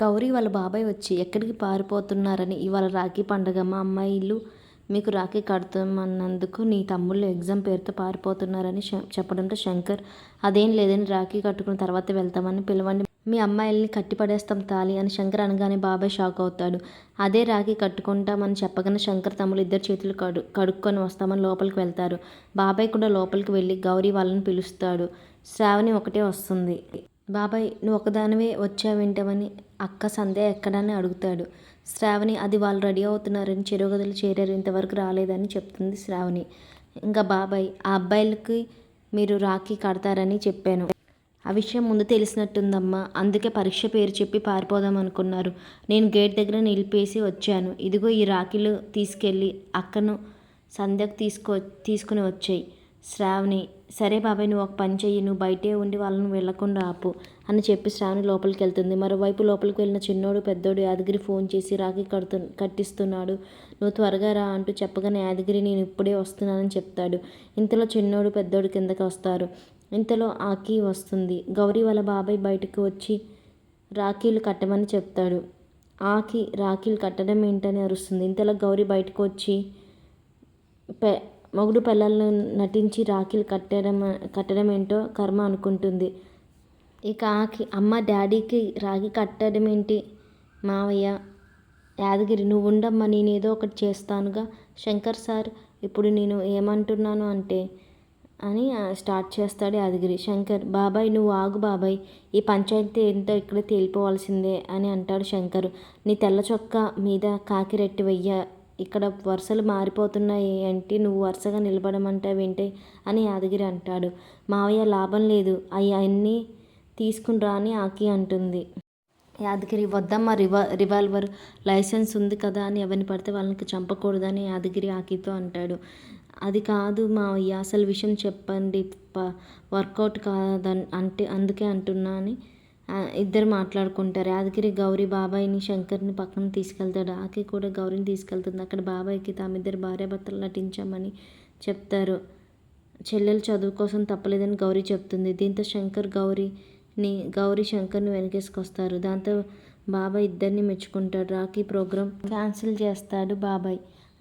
గౌరీ వాళ్ళ బాబాయ్ వచ్చి ఎక్కడికి పారిపోతున్నారని? ఇవాళ రాఖీ పండగ మా అమ్మాయిలు మీకు రాఖీ కడుతామన్నందుకు నీ తమ్ముళ్ళు ఎగ్జామ్ పేరుతో పారిపోతున్నారని చెప్పడంతో శంకర్ అదేం లేదని రాఖీ కట్టుకున్న తర్వాత వెళ్తామని పిలవండి. మీ అమ్మాయిల్ని కట్టిపడేస్తాం తాలి అని శంకర్ అనగానే బాబాయ్ షాక్ అవుతాడు. అదే రాఖీ కట్టుకుంటామని చెప్పగానే శంకర్ తమ్ముళ్ళు ఇద్దరు చేతులు కడు కడుక్కొని వస్తామని లోపలికి వెళ్తారు. బాబాయ్ కూడా లోపలికి వెళ్ళి గౌరీ వాళ్ళని పిలుస్తాడు. శ్రావణి ఒకటే వస్తుంది. బాబాయ్ నువ్వు ఒకదానివే వచ్చావేంటవని అక్క సంధ్య ఎక్కడని అడుగుతాడు. శ్రావణి అది వాళ్ళు రెడీ అవుతున్నారని చెరుగదులు చేరారు ఇంతవరకు రాలేదని చెప్తుంది శ్రావణి. ఇంకా బాబాయ్ ఆ అబ్బాయిలకి మీరు రాఖీ కడతారని చెప్పాను. ఆ విషయం ముందు తెలిసినట్టుందమ్మా. అందుకే పరీక్ష పేరు చెప్పి పారిపోదాం అనుకున్నారు. నేను గేట్ దగ్గర నిలిపేసి వచ్చాను. ఇదిగో ఈ రాఖీలు తీసుకెళ్ళి అక్కను సంధ్యకు తీసుకో తీసుకుని వచ్చాయి. శ్రావణి సరే బాబాయ్ నువ్వు ఒక పని చెయ్యి నువ్వు బయటే ఉండి వాళ్ళని వెళ్ళకుండా ఆపు అని చెప్పి శ్రావణి లోపలికి వెళ్తుంది. మరోవైపు లోపలికి వెళ్ళిన చిన్నోడు పెద్దోడు యాదగిరి ఫోన్ చేసి రాఖీ కడుతు కట్టిస్తున్నాడు. నువ్వు త్వరగా రా అంటూ చెప్పగానే యాదగిరి నేను ఇప్పుడే వస్తున్నానని చెప్తాడు. ఇంతలో చిన్నోడు పెద్దోడు కిందకి వస్తారు. ఇంతలో ఆకి వస్తుంది. గౌరీ వాళ్ళ బాబాయ్ బయటకు వచ్చి రాఖీలు కట్టమని చెప్తాడు. ఆకి రాఖీలు కట్టడం ఏంటని అరుస్తుంది. ఇంతలో గౌరీ బయటకు వచ్చి పె మొగుడు పిల్లలను నటించి రాఖీలు కట్టడం కట్టడం ఏంటో కర్మ అనుకుంటుంది. ఇక ఆకి అమ్మ డాడీకి రాఖీ కట్టడం ఏంటి? మావయ్య యాదగిరి నువ్వు ఉండమ్మా నేను ఏదో ఒకటి చేస్తానుగా. శంకర్ సార్ ఇప్పుడు నేను ఏమంటున్నాను అంటే అని స్టార్ట్ చేస్తాడు యాదగిరి. శంకర్ బాబాయ్ నువ్వు ఆగు బాబాయ్ ఈ పంచాయతీ ఏంటో ఇక్కడ తేలిపోవాల్సిందే అని అంటాడు శంకర్. నీ తెల్ల చొక్కా మీద కాకిరెట్టి వెయ్య ఇక్కడ వరుసలు మారిపోతున్నాయి. ఏంటి? నువ్వు వరుసగా నిలబడమంటావేంటి అని యాదగిరి అంటాడు. మావయ్య లాభం లేదు. అవి అన్నీ తీసుకుని రా అని ఆకి అంటుంది. యాదగిరి వద్దమ్మ రివా రివాల్వర్ లైసెన్స్ ఉంది కదా అని ఎవరిని పడితే వాళ్ళకి చంపకూడదని యాదగిరి ఆకితో అంటాడు. అది కాదు మావయ్య అసలు విషయం చెప్పండి. వర్కౌట్ కాదని అంటే అందుకే అంటున్నా అని ఇద్దరు మాట్లాడుకుంటారు. యాదగిరి గౌరీ బాబాయ్ని శంకర్ని పక్కన తీసుకెళ్తాడు. ఆకి కూడా గౌరీని తీసుకెళ్తుంది. అక్కడ బాబాయ్కి తామిద్దరు భార్యాభర్తలు నటించామని చెప్తారు. చెల్లెలు చదువు కోసం తప్పలేదని గౌరీ చెప్తుంది. దీంతో శంకర్ గౌరీని గౌరీ శంకర్ని వెనకేసుకొస్తారు. దాంతో బాబాయ్ ఇద్దరిని మెచ్చుకుంటాడు. రాఖీ ప్రోగ్రాం క్యాన్సిల్ చేస్తాడు బాబాయ్.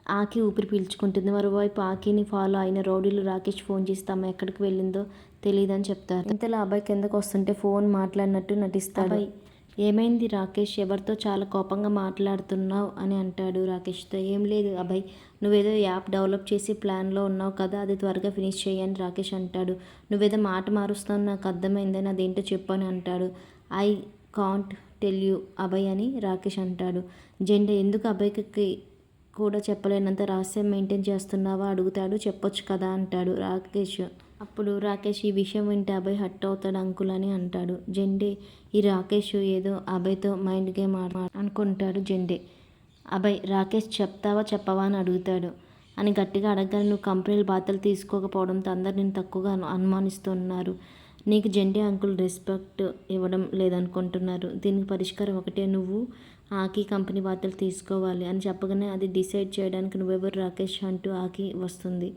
ఆకి ఊపిరి పీల్చుకుంటుంది. మరోవైపు ఆకిని ఫాలో అయిన రౌడీలు రాకేష్ ఫోన్ చేసి తమ ఎక్కడికి వెళ్ళిందో తెలియదని చెప్తారు. ఇంతలో అబ్బాయి కిందకు వస్తుంటే ఫోన్ మాట్లాడినట్టు నటిస్తాడు. అబ్బాయి ఏమైంది రాకేష్? ఎవరితో చాలా కోపంగా మాట్లాడుతున్నావు అని అంటాడు రాకేష్తో. ఏం లేదు అబ్బాయి నువ్వేదో యాప్ డెవలప్ చేసి ప్లాన్లో ఉన్నావు కదా అది త్వరగా ఫినిష్ చేయని రాకేష్ అంటాడు. నువ్వేదో మాట మారుస్తావు నాకు అర్థమైందని అదేంటో చెప్పు అని అంటాడు. I can't tell you Abhay అని రాకేష్ అంటాడు. జెండా ఎందుకు అభయ్కి కూడా చెప్పలేనంత రహస్యం మెయింటైన్ చేస్తున్నావా? అడుగుతాడు. చెప్పొచ్చు కదా అంటాడు రాకేష్. అప్పుడు రాకేష్ ఈ విషయం వింటే అభయ్ హట్ అవుతాడు అంకుల్ అని అంటాడు. జెండే ఈ రాకేష్ ఏదో అభయ్తో మైండ్ గేమ్ ఆడ అనుకుంటాడు జెండే. అభయ్ రాకేష్ చెప్తావా చెప్పవా అని అడుగుతాడు. అని గట్టిగా అడగగానే నువ్వు కంపెనీలు బాధ్యతలు తీసుకోకపోవడంతో అందరు నేను తక్కువగా అనుమానిస్తున్నారు. నీకు జెండే అంకుల్ రెస్పెక్ట్ ఇవ్వడం లేదనుకుంటున్నారు. దీనికి పరిష్కారం ఒకటే. నువ్వు ఆకి కంపెనీ బాధ్యతలు తీసుకోవాలి అని చెప్పగానే అది డిసైడ్ చేయడానికి నువ్వెవరు రాకేష్ అంటూ ఆకి వస్తుంది.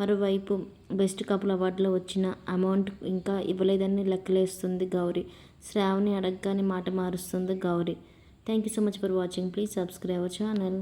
మరోవైపు బెస్ట్ కపుల్ అవార్డులో వచ్చిన అమౌంట్ ఇంకా ఇవ్వలేదని లెక్కలేస్తుంది గౌరీ. శ్రావణి అడగగానే మాట మారుస్తుంది Gauri. Thank you so much for watching. Please subscribe our channel.